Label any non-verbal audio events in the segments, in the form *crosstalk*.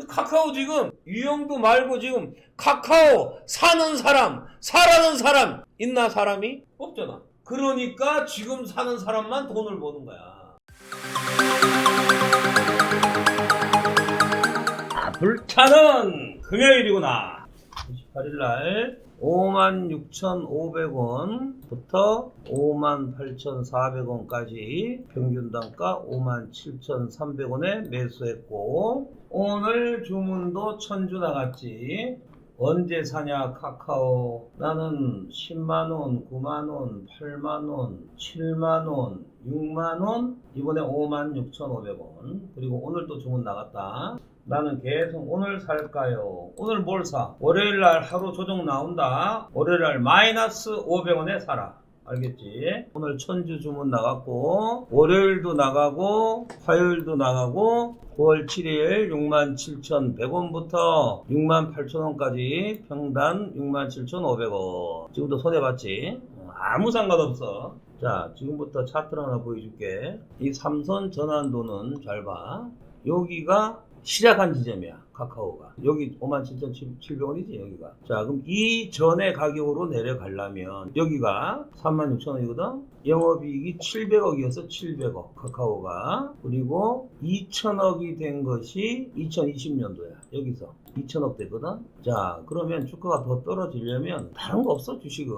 카카오 지금 유형도 말고 지금 카카오 사는 사람, 사라는 사람 있나 사람이? 없잖아. 그러니까 지금 사는 사람만 돈을 버는 거야. 아, 불타는 금요일이구나. 28일 날 56,500원부터 58,400원까지 평균 단가 57,300원에 매수했고 오늘 주문도 천주 나갔지. 언제 사냐 카카오 나는 10만원 9만원 8만원 7만원 6만원 이번에 56,500원 그리고 오늘 또 주문 나갔다 나는 계속 오늘 살까요? 오늘 뭘 사? 월요일 날 하루 조정 나온다. 월요일 날 마이너스 500원에 사라. 알겠지? 오늘 천주 주문 나갔고 월요일도 나가고 화요일도 나가고 9월 7일 67,100원부터 68,000원까지 평단 67,500원 지금도 손해봤지? 아무 상관없어 자 지금부터 차트를 하나 보여줄게 이 삼선 전환도는 잘봐 여기가 시작한 지점이야 카카오가. 여기 57,700원이지 여기가. 자 그럼 이 전의 가격으로 내려가려면 여기가 36,000원이거든 영업이익이 700억이어서 700억 카카오가. 그리고 2천억이 된 것이 2020년도야. 여기서 2천억 되거든? 자 그러면 주가가 더 떨어지려면 다른 거 없어 주식은.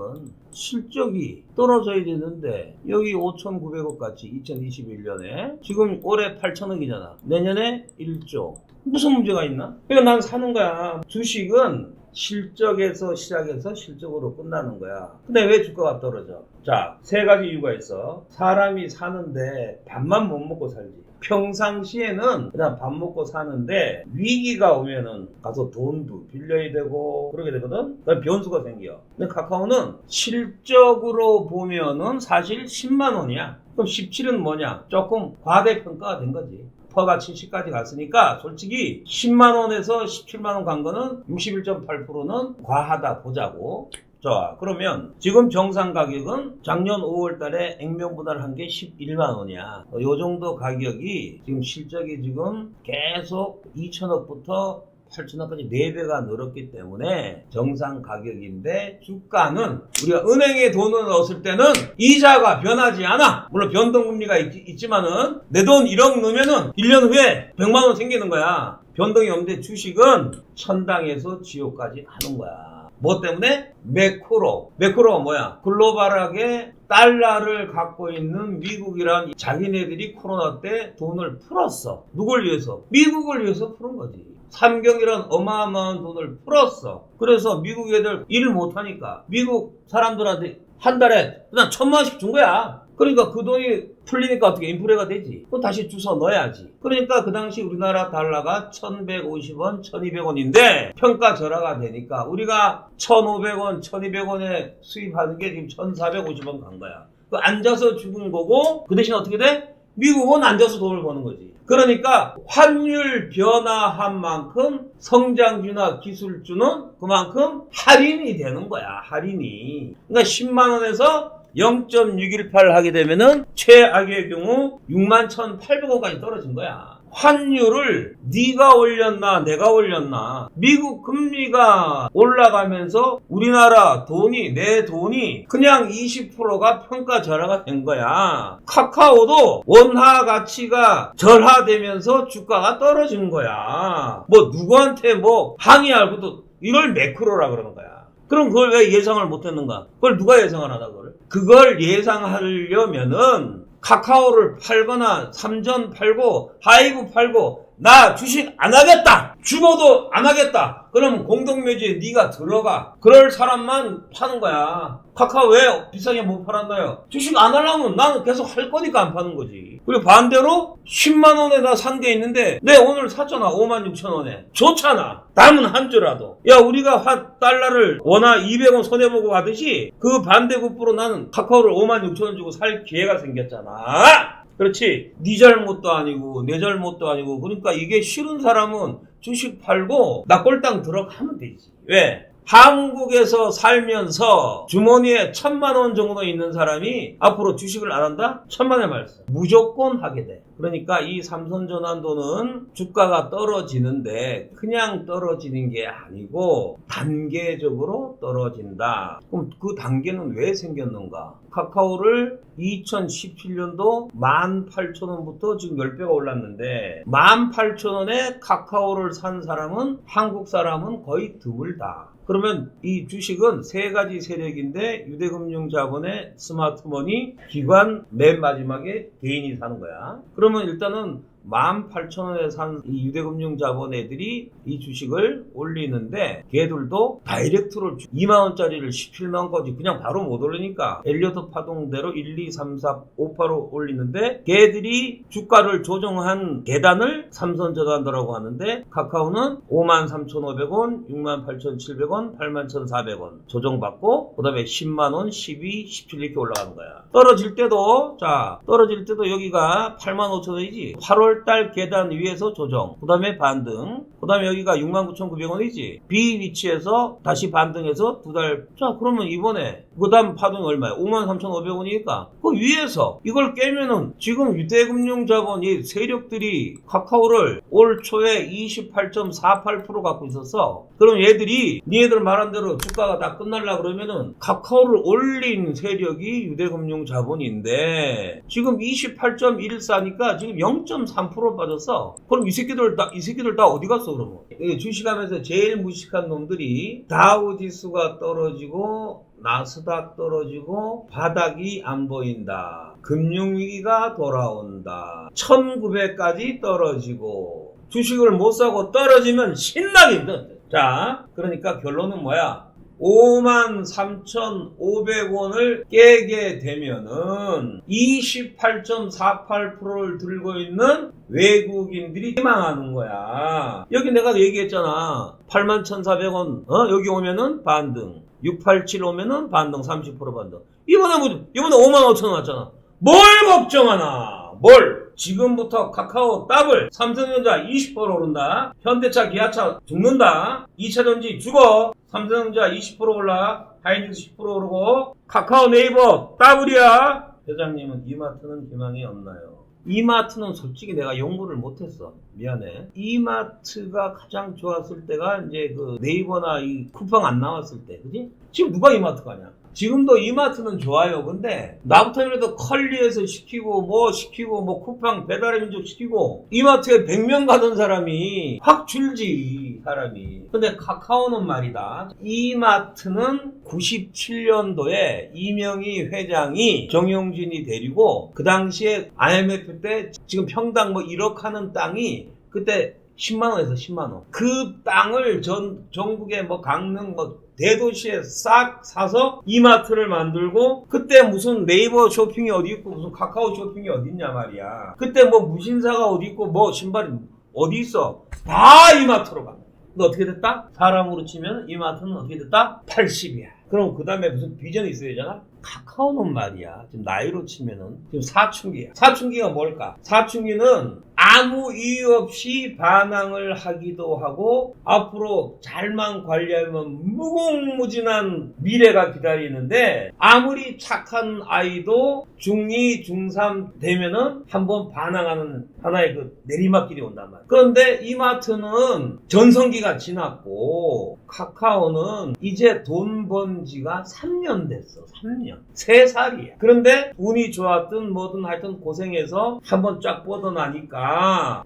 실적이 떨어져야 되는데 여기 5,900억 같이 2021년에 지금 올해 8천억이잖아. 내년에 1조. 무슨 문제가 있나? 그러니까 난 사는 거야. 주식은 실적에서 시작해서 실적으로 끝나는 거야. 근데 왜 주가가 떨어져? 자, 세 가지 이유가 있어. 사람이 사는데 밥만 못 먹고 살지. 평상시에는 그냥 밥 먹고 사는데 위기가 오면은 가서 돈도 빌려야 되고 그러게 되거든. 그럼 변수가 생겨. 근데 카카오는 실적으로 보면은 사실 10만 원이야. 그럼 17은 뭐냐? 조금 과대평가가 된 거지. 퍼가 70까지 갔으니까 솔직히 10만 원에서 17만 원 간 거는 61.8%는 과하다 보자고. 자, 그러면 지금 정상 가격은 작년 5월 달에 액면 분할 한 게 11만 원이야. 어, 요 정도 가격이 지금 실적이 지금 계속 2천억부터 8천 원까지 4배가 늘었기 때문에 정상 가격인데 주가는 우리가 은행에 돈을 넣었을 때는 이자가 변하지 않아. 물론 변동금리가 있, 지만은 내 돈 1억 넣으면은 1년 후에 100만 원 생기는 거야. 변동이 없는데 주식은 천당에서 지옥까지 가는 거야. 뭐 때문에? 매크로. 매크로가 뭐야? 글로벌하게 달러를 갖고 있는 미국이란 자기네들이 코로나 때 돈을 풀었어. 누굴 위해서? 미국을 위해서 푸는 거지. 삼경이란 어마어마한 돈을 풀었어. 그래서 미국 애들 일을 못하니까 미국 사람들한테 한 달에 그냥 천만 원씩 준 거야. 그러니까 그 돈이 풀리니까 어떻게 인플레가 되지? 그럼 다시 주워 넣어야지. 그러니까 그 당시 우리나라 달러가 1150원, 1200원인데 평가 절하가 되니까 우리가 1500원, 1200원에 수입하는 게 지금 1450원 간 거야. 그 앉아서 죽은 거고 그 대신 어떻게 돼? 미국은 앉아서 돈을 버는 거지. 그러니까 환율 변화한 만큼 성장주나 기술주는 그만큼 할인이 되는 거야. 할인이. 그러니까 10만 원에서 0.618 하게 되면은 최악의 경우 61,800원까지 떨어진 거야. 환율을 네가 올렸나 내가 올렸나. 미국 금리가 올라가면서 우리나라 돈이 내 돈이 그냥 20%가 평가 절하가 된 거야. 카카오도 원화 가치가 절하되면서 주가가 떨어진 거야. 뭐 누구한테 뭐 항의할 것도 이걸 매크로라 그러는 거야. 그럼 그걸 왜 예상을 못했는가? 그걸 누가 예상을 하다 그걸 그걸 예상하려면은 카카오를 팔거나 삼전 팔고 하이브 팔고 나 주식 안 하겠다. 죽어도 안 하겠다. 그러면 공동묘지에 네가 들어가. 그럴 사람만 파는 거야. 카카오 왜 비싸게 못 팔았나요? 주식 안 하려면 나는 계속 할 거니까 안 파는 거지. 그리고 반대로 10만 원에다 산게 있는데 내 오늘 샀잖아. 5만 6천 원에. 좋잖아. 남은 한 주라도. 야 우리가 화 달러를 원화 200원 손해보고 가듯이 그 반대급부로 나는 카카오를 5만 6천 원 주고 살 기회가 생겼잖아 그렇지. 네 잘못도 아니고 내 잘못도 아니고. 그러니까 이게 싫은 사람은 주식 팔고 나 꼴당 들어가면 되지. 왜? 한국에서 살면서 주머니에 천만 원 정도 있는 사람이 앞으로 주식을 안 한다? 천만의 말씀. 무조건 하게 돼. 그러니까 이 삼선전환도는 주가가 떨어지는데 그냥 떨어지는 게 아니고 단계적으로 떨어진다. 그럼 그 단계는 왜 생겼는가? 카카오를 2017년도 18,000원부터 지금 10배가 올랐는데 18,000원에 카카오를 산 사람은 한국 사람은 거의 드물다. 그러면 이 주식은 세 가지 세력인데 유대금융자본의 스마트머니, 기관, 맨 마지막에 개인이 사는 거야. 그러면 일단은 18,000원에 산 이 유대금융 자본 애들이 이 주식을 올리는데 걔들도 다이렉트로 2만원짜리를 17만원까지. 그냥 바로 못 올리니까. 엘리어트 파동대로 1, 2, 3, 4, 5, 8로 올리는데 걔들이 주가를 조정한 계단을 삼선저단도라고 하는데 카카오는 53,500원, 68,700원, 81,400원 조정받고 그 다음에 10만원, 12, 17 이렇게 올라가는 거야. 떨어질 때도 자 떨어질 때도 여기가 85,000원이지. 8월 달 계단 위에서 조정 그 다음에 반등 그 다음에 여기가 69,900원이지. B 위치에서 다시 반등해서 두 달 자 그러면 이번에 그 다음 파동이 얼마야? 53,500원이니까. 그 위에서 이걸 깨면은 지금 유대금융자본이 세력들이 카카오를 올 초에 28.48% 갖고 있었어 그럼 얘들이 니네들 말한 대로 주가가 다 끝날라 그러면은 카카오를 올린 세력이 유대금융 자본인데 지금 28.14니까 지금 0.3% 빠졌어. 그럼 이 새끼들 다 이 새끼들 다 어디 갔어 그러면? 이 주식하면서 제일 무식한 놈들이 다우 지수가 떨어지고 나스닥 떨어지고 바닥이 안 보인다. 금융위기가 돌아온다. 1900까지 떨어지고 주식을 못 사고 떨어지면 신나게. 자, 그러니까 결론은 뭐야? 53,500원을 깨게 되면은 28.48%를 들고 있는 외국인들이 희망하는 거야. 여기 내가 얘기했잖아. 81,400원, 어? 여기 오면은 반등. 687 오면은 반등, 30% 반등. 이번에 뭐, 이번에 55,000원 왔잖아. 뭘 걱정하나? 뭘? 지금부터 카카오 더블 삼성전자 20% 오른다 현대차 기아차 죽는다 2차전지 죽어 삼성전자 20% 올라 하이닉스 10% 오르고 카카오 네이버 더블이야 회장님은 이마트는 희망이 없나요? 이마트는 솔직히 내가 연구를 못했어. 미안해. 이마트가 가장 좋았을 때가 이제 그 네이버나 이 쿠팡 안 나왔을 때, 그지? 지금 누가 이마트 가냐? 지금도 이마트는 좋아요. 근데 나부터 해도 컬리에서 시키고 뭐 시키고 뭐 쿠팡 배달의 민족 시키고 이마트에 100명 가던 사람이 확 줄지 사람이. 근데 카카오는 말이다. 이마트는 97년도에 이명희 회장이 정용진이 데리고 그 당시에 IMF 때 지금 평당 뭐 1억 하는 땅이 그때 10만 원에서 10만 원. 그 땅을 전, 전국의 뭐 강릉 뭐 대도시에 싹 사서 이마트를 만들고 그때 무슨 네이버 쇼핑이 어디 있고 무슨 카카오 쇼핑이 어디 있냐 말이야. 그때 뭐 무신사가 어디 있고 뭐 신발이 어디 있어. 다 이마트로 가. 근데 어떻게 됐다? 사람으로 치면 이마트는 어떻게 됐다? 80이야. 그럼 그 다음에 무슨 비전이 있어야 되잖아? 카카오는 말이야. 지금 나이로 치면은 지금 사춘기야. 사춘기가 뭘까? 사춘기는 아무 이유 없이 반항을 하기도 하고 앞으로 잘만 관리하면 무궁무진한 미래가 기다리는데 아무리 착한 아이도 중2, 중3 되면은 한번 반항하는 하나의 그 내리막길이 온단 말이야. 그런데 이마트는 전성기가 지났고 카카오는 이제 돈 번 지가 3년 됐어. 3년. 3살이야. 그런데 운이 좋았든 뭐든 하여튼 고생해서 한번 쫙 뻗어나니까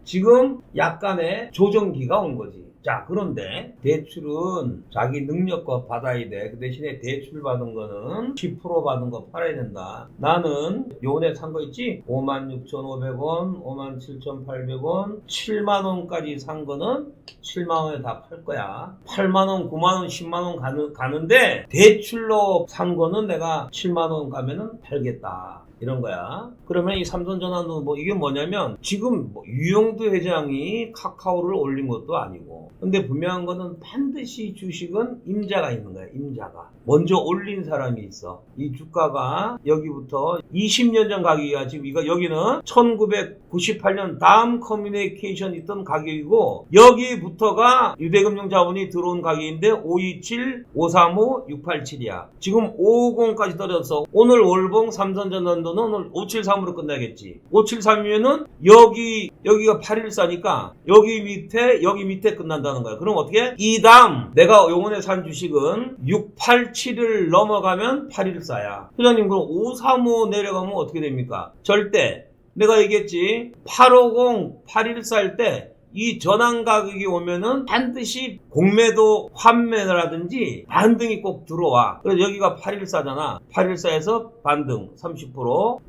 지금 약간의 조정기가 온 거지. 자, 그런데 대출은 자기 능력과 받아야 돼. 그 대신에 대출 받은 거는 10% 받은 거 팔아야 된다. 나는 요번에 산 거 있지? 56,500원, 57,800원, 7만원까지 산 거는 7만원에 다 팔 거야. 8만원, 9만원, 10만원 가는, 가는데 대출로 산 거는 내가 7만원 가면은 팔겠다. 이런 거야. 그러면 이 삼선 전환도 뭐 이게 뭐냐면 지금 뭐 유영두 회장이 카카오를 올린 것도 아니고 근데 분명한 거는 반드시 주식은 임자가 있는 거야. 임자가 먼저 올린 사람이 있어. 이 주가가 여기부터 20년 전 가격이야. 지금 이거 여기는 1998년 다음 커뮤니케이션 있던 가격이고 여기부터가 유대금융 자본이 들어온 가격인데 527, 535, 687이야. 지금 550까지 떨어졌어. 오늘 월봉 삼선 전환 도는 오늘 573으로 끝나겠지. 573이면은 여기 여기가 814니까 여기 밑에 여기 밑에 끝난다는 거야. 그럼 어떻게? 이 다음 내가 요번에 산 주식은 687을 넘어가면 814야. 회장님 그럼 535 내려가면 어떻게 됩니까? 절대 내가 얘기했지 850, 814일 때 이 전환 가격이 오면은 반드시 공매도 환매라든지 반등이 꼭 들어와. 그래서 여기가 814잖아. 814에서 반등 30%,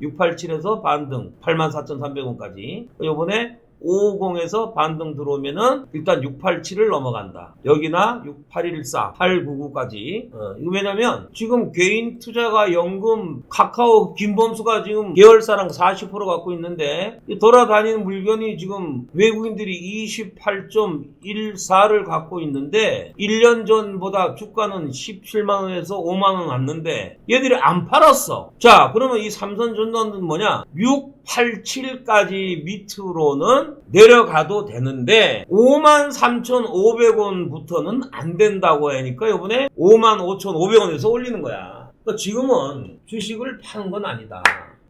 687에서 반등 84,300원까지. 요번에 550에서 반등 들어오면은 일단 687을 넘어간다. 여기나 6814, 899까지. 어, 왜냐면 지금 개인 투자가 연금 카카오 김범수가 지금 계열사랑 40% 갖고 있는데 이 돌아다니는 물건이 지금 외국인들이 28.14를 갖고 있는데 1년 전보다 주가는 17만 원에서 5만 원 왔는데 얘들이 안 팔았어. 자, 그러면 이 전단은 뭐냐? 687까지 밑으로는 내려가도 되는데 53,500원부터는 안 된다고 하니까 이번에 55,500원에서 올리는 거야. 그러니까 지금은 주식을 파는 건 아니다.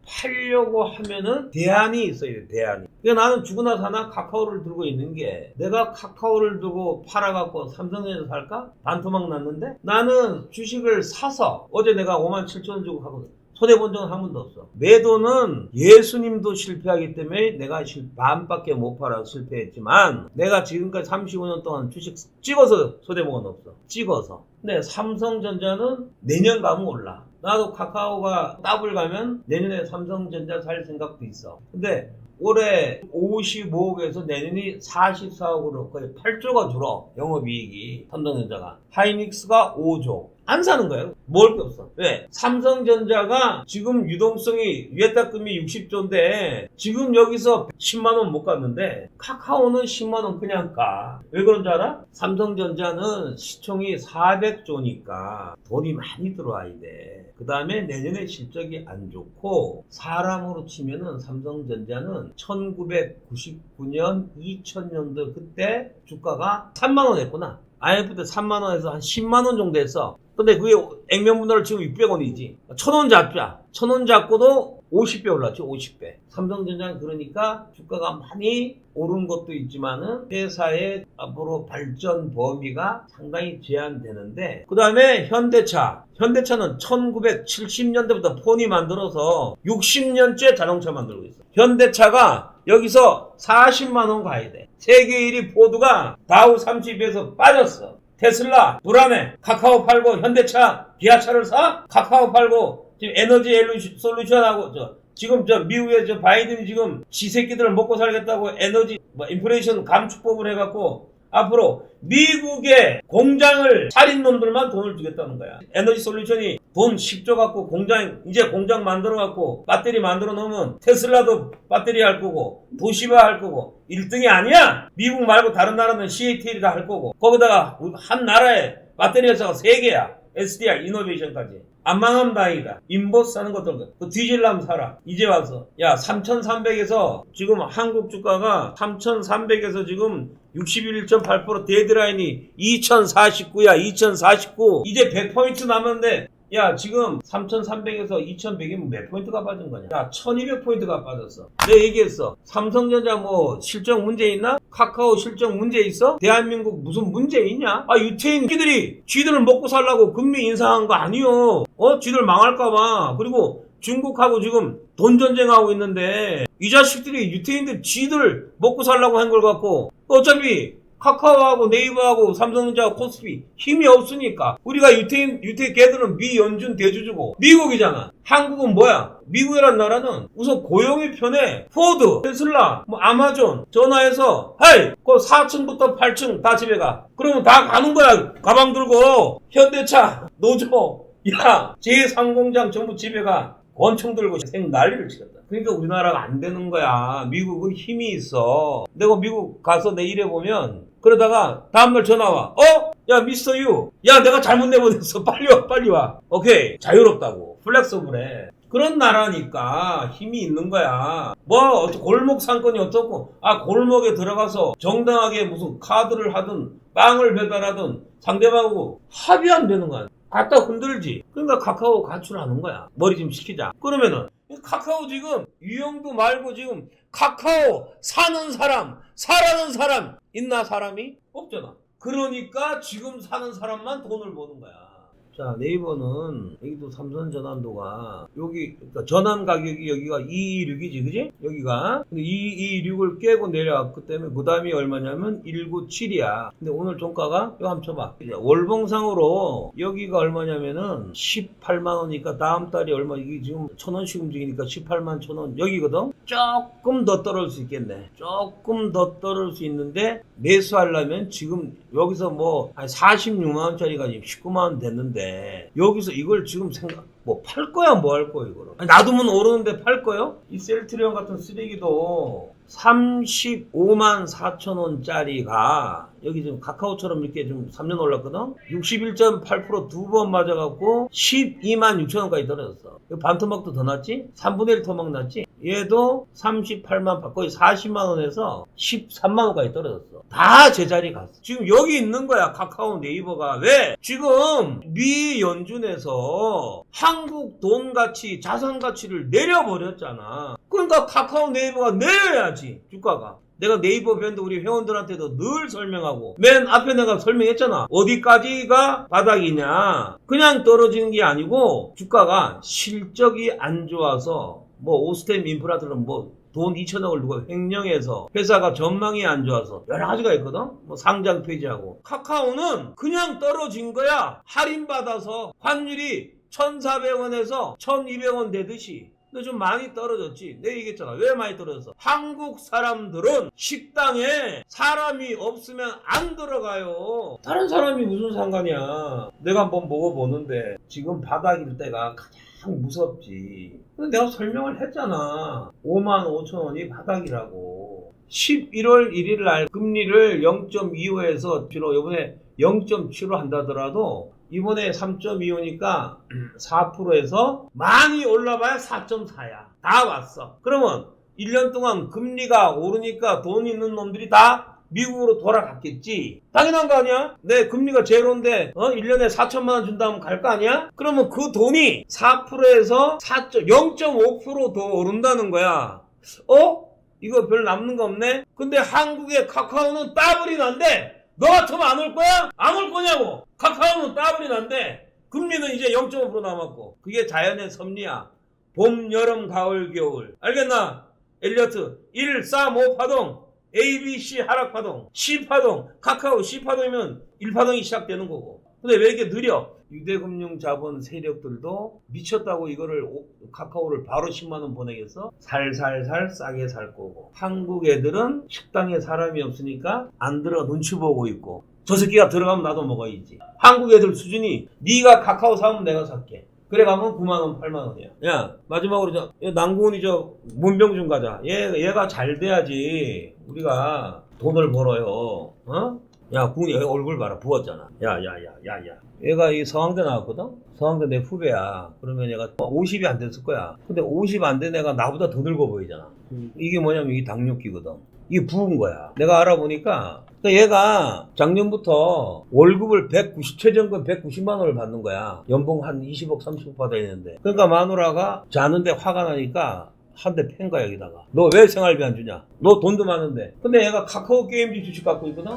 팔려고 하면은 대안이 있어야 돼, 대안이. 그러니까 나는 죽으나 사나 카카오를 들고 있는 게 내가 카카오를 두고 팔아갖고 삼성전자 살까? 반토막 났는데 나는 주식을 사서 어제 내가 5만 7천 원 주고 하거든. 손해본 적은 한 번도 없어. 매도는 예수님도 실패하기 때문에 내가 실- 반밖에 못 팔아서 실패했지만 내가 지금까지 35년 동안 주식 찍어서 손해본 건 없어. 찍어서. 근데 삼성전자는 내년 가면 올라. 나도 카카오가 더블 가면 내년에 삼성전자 살 생각도 있어. 근데 올해 55억에서 내년이 44억으로 거의 8조가 줄어 영업이익이 삼성전자가 하이닉스가 5조 안 사는 거예요 먹을 게 없어 왜? 삼성전자가 지금 유동성이 위에따금이 60조인데 지금 여기서 10만 원 못 갔는데 카카오는 10만 원 그냥 가 왜 그런 줄 알아? 삼성전자는 시총이 400조니까 돈이 많이 들어와야 돼. 그 다음에 내년에 실적이 안 좋고 사람으로 치면은 삼성전자는 1999년 2000년도 그때 주가가 3만 원 했구나. IMF 때 3만 원에서 한 10만 원 정도 했어. 근데 그게 액면 분할로 지금 600원이지. 천원 잡자. 천원 잡고도 50배 올랐죠. 50배. 삼성전자는 그러니까 주가가 많이 오른 것도 있지만은 회사의 앞으로 발전 범위가 상당히 제한되는데 그 다음에 현대차. 현대차는 1970년대부터 폰이 만들어서 60년째 자동차 만들고 있어. 현대차가 여기서 40만 원 가야 돼. 세계 1위 포드가 다우 30에서 빠졌어. 테슬라 불안해. 카카오 팔고 현대차 기아차를 사? 카카오 팔고 지금 에너지 솔루션하고 저 지금 저 미국의 저 바이든이 지금 지 새끼들을 먹고 살겠다고 에너지 뭐 인플레이션 감축법을 해갖고 앞으로 미국의 공장을 차린 놈들만 돈을 주겠다는 거야. 에너지 솔루션이 돈 10조 갖고 공장 이제 공장 만들어 갖고 배터리 만들어 놓으면 테슬라도 배터리 할 거고 도시바 할 거고 1등이 아니야. 미국 말고 다른 나라는 CATL이 다 할 거고 거기다가 한 나라에 배터리 회사가 3개야. SDR 이노베이션까지. 안 망하면 다행이다. 인보스 사는 것도 그 뒤질라면 사라. 이제 와서. 야, 3,300에서 지금 한국 주가가 3,300에서 지금 61.8% 데드라인이 2,049야, 2,049. 이제 100포인트 남았는데 야 지금 3,300에서 2,100이면 몇 포인트가 빠진 거냐? 야 1,200포인트가 빠졌어. 내가 얘기했어. 삼성전자 뭐 실적 문제 있나? 카카오 실적 문제 있어? 대한민국 무슨 문제 있냐? 아 유태인 끼들이 쥐들을 먹고 살라고 금리 인상한 거 아니요. 어? 쥐들 망할까봐. 그리고 중국하고 지금 돈 전쟁하고 있는데 이 자식들이 유태인들 쥐들 먹고 살라고 한 걸 갖고 어차피 카카오하고 네이버하고 삼성전자 코스피 힘이 없으니까 우리가 유태인 유태 걔들은 미 연준 대주주고 미국이잖아. 한국은 뭐야? 미국이란 나라는 우선 고용이 편해. 포드 테슬라 뭐 아마존 전화해서 헤이 그 4층부터 8층 다 집에 가. 그러면 다 가는 거야. 가방 들고 현대차 노조. 야 제3공장 전부 집에 가. 원총 들고 생 난리를 치겠다. 그러니까 우리나라가 안 되는 거야. 미국은 힘이 있어. 내가 미국 가서 내 일해 보면 그러다가 다음날 전화 와. 어? 야 미스터 유. 야 내가 잘못 내보냈어. *laughs* 빨리 와 빨리 와. 오케이 자유롭다고. 플렉서블해. 그런 나라니까 힘이 있는 거야. 뭐 골목 상권이 어떻고 아 골목에 들어가서 정당하게 무슨 카드를 하든 빵을 배달하든 상대방하고 합의 안 되는 거야. 갖다 흔들지. 그러니까 카카오 가출하는 거야. 머리 좀 식히자. 그러면은 카카오 지금 유형도 말고 지금 카카오 사는 사람, 사라는 사람 있나 사람이? 없잖아. 그러니까 지금 사는 사람만 돈을 버는 거야. 자 네이버는 여기도 삼선 전환도가 여기 그러니까 전환 가격이 여기가 226이지 그지? 여기가. 근데 226을 깨고 내려왔기 때문에 그 다음이 얼마냐면 197이야. 근데 오늘 종가가 이거 한번 쳐봐. 월봉상으로 여기가 얼마냐면은 18만원이니까 다음 달이 얼마 이게 지금 천원씩 움직이니까 18만 천원 여기거든? 조금 더 떨어질 수 있겠네. 조금 더 떨어질 수 있는데 매수하려면 지금 여기서 뭐 한 46만원짜리가 지금 19만원 됐는데 여기서 이걸 지금 생각 뭐 팔 거야 뭐 할 거야 이거를. 아니, 놔두면 오르는데 팔 거요? 이 셀트리온 같은 쓰레기도 35만 4천 원짜리가 여기 지금 카카오처럼 이렇게 좀 3년 올랐거든? 61.8%두 번 맞아갖고 12만 6천 원까지 떨어졌어. 이거 반 토막도 더 났지? 3분의 1 토막 났지 얘도 38만 거의 40만 원에서 13만 원까지 떨어졌어. 다 제자리 갔어. 지금 여기 있는 거야 카카오 네이버가. 왜? 지금 미 연준에서 한국 돈 가치 자산 가치를 내려버렸잖아. 그러니까 카카오 네이버가 내려야지 주가가. 내가 네이버 밴드 우리 회원들한테도 늘 설명하고 맨 앞에 내가 설명했잖아. 어디까지가 바닥이냐. 그냥 떨어지는 게 아니고 주가가 실적이 안 좋아서 뭐 오스템 인프라들은 뭐 돈 2천억을 누가 횡령해서 회사가 전망이 안 좋아서 여러 가지가 있거든 뭐 상장 폐지하고 카카오는 그냥 떨어진 거야 할인받아서 환율이 1,400원에서 1,200원 되듯이 근데 좀 많이 떨어졌지. 내가 얘기했잖아. 왜 많이 떨어졌어? 한국 사람들은 식당에 사람이 없으면 안 들어가요. 다른 사람이 무슨 상관이야. 내가 한번 먹어보는데 지금 바닥일 때가 가장 무섭지. 근데 내가 설명을 했잖아. 5만 5천 원이 바닥이라고. 11월 1일 날 금리를 0.25에서 주로 이번에 0.7로 한다더라도 이번에 3.25니까 4%에서 *clears throat* 많이 올라봐야 4.4야. 다 왔어. 그러면 1년 동안 금리가 오르니까 돈 있는 놈들이 다 미국으로 돌아갔겠지. 당연한 거 아니야? 내 금리가 제로인데 어? 1년에 4천만 원 준다면 갈 거 아니야? 그러면 그 돈이 4%에서 0.5%더 오른다는 거야. 어? 이거 별 남는 거 없네? 근데 한국의 카카오는 따블이 난데 너 같으면 안 올 거야? 안 올 거냐고 카카오는 따블이 난데 금리는 이제 0.5% 남았고 그게 자연의 섭리야 봄, 여름, 가을, 겨울 알겠나? 엘리어트 1, 3, 5 파동 A, B, C 하락 파동 C 파동 카카오 C 파동이면 1파동이 시작되는 거고. 근데 왜 이렇게 느려? 유대금융 자본 세력들도 미쳤다고 이거를 오- 카카오를 바로 10만원 보내겠어? 살살살 싸게 살 거고. 한국 애들은 식당에 사람이 없으니까 안 들어 눈치 보고 있고. 저 새끼가 들어가면 나도 먹어야지. 한국 애들 수준이 네가 카카오 사면 내가 살게 그래 가면 9만 원 8만 원이야 야 마지막으로 저얘 남궁훈이 저 문병준 가자 얘, 얘가 잘 돼야지 우리가 돈을 벌어요 어? 야, 궁이 얘 얼굴 봐라. 부었잖아. 야, 야, 야, 야, 야. 얘가 이 서강대 나왔거든? 서강대 내 후배야. 그러면 얘가 50이 안 됐을 거야. 근데 50 안 된 애가 나보다 더 늙어 보이잖아. 이게 뭐냐면 이게 당뇨기거든. 이게 부은 거야. 내가 알아보니까 그러니까 얘가 작년부터 월급을 190, 최저임금 190만 원을 받는 거야. 연봉 한 20억, 30억 받아야 되는데. 그러니까 마누라가 자는데 화가 나니까 한 대 팬 거야, 여기다가. 너 왜 생활비 안 주냐? 너 돈도 많은데. 근데 얘가 카카오 게임즈 주식 갖고 있거든?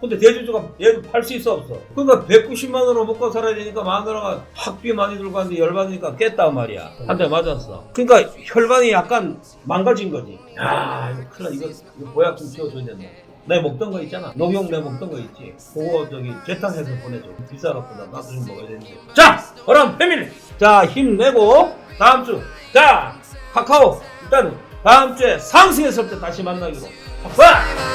근데 대주주가 얘도 팔 수 있어 없어? 그러니까 190만 원으로 먹고 살아야 되니까 마누라가 학비 많이 들고 왔는데 열받으니까 깼단 말이야. 한 대 맞았어. 그러니까 혈관이 약간 망가진 거지. 야 이거 큰일 나. 이거, 이거 보약 좀 지워줘야 된다. 내 먹던 거 있잖아. 녹용 내 먹던 거 있지. 그거 저기 재탕해서 보내줘. 비싸갖고 나 나도 좀 먹어야 되는데. 자, 그럼 패밀리. 자, 힘내고 다음 주. 자, 카카오 일단 다음 주에 상승했을 때 다시 만나기로. 빡빡!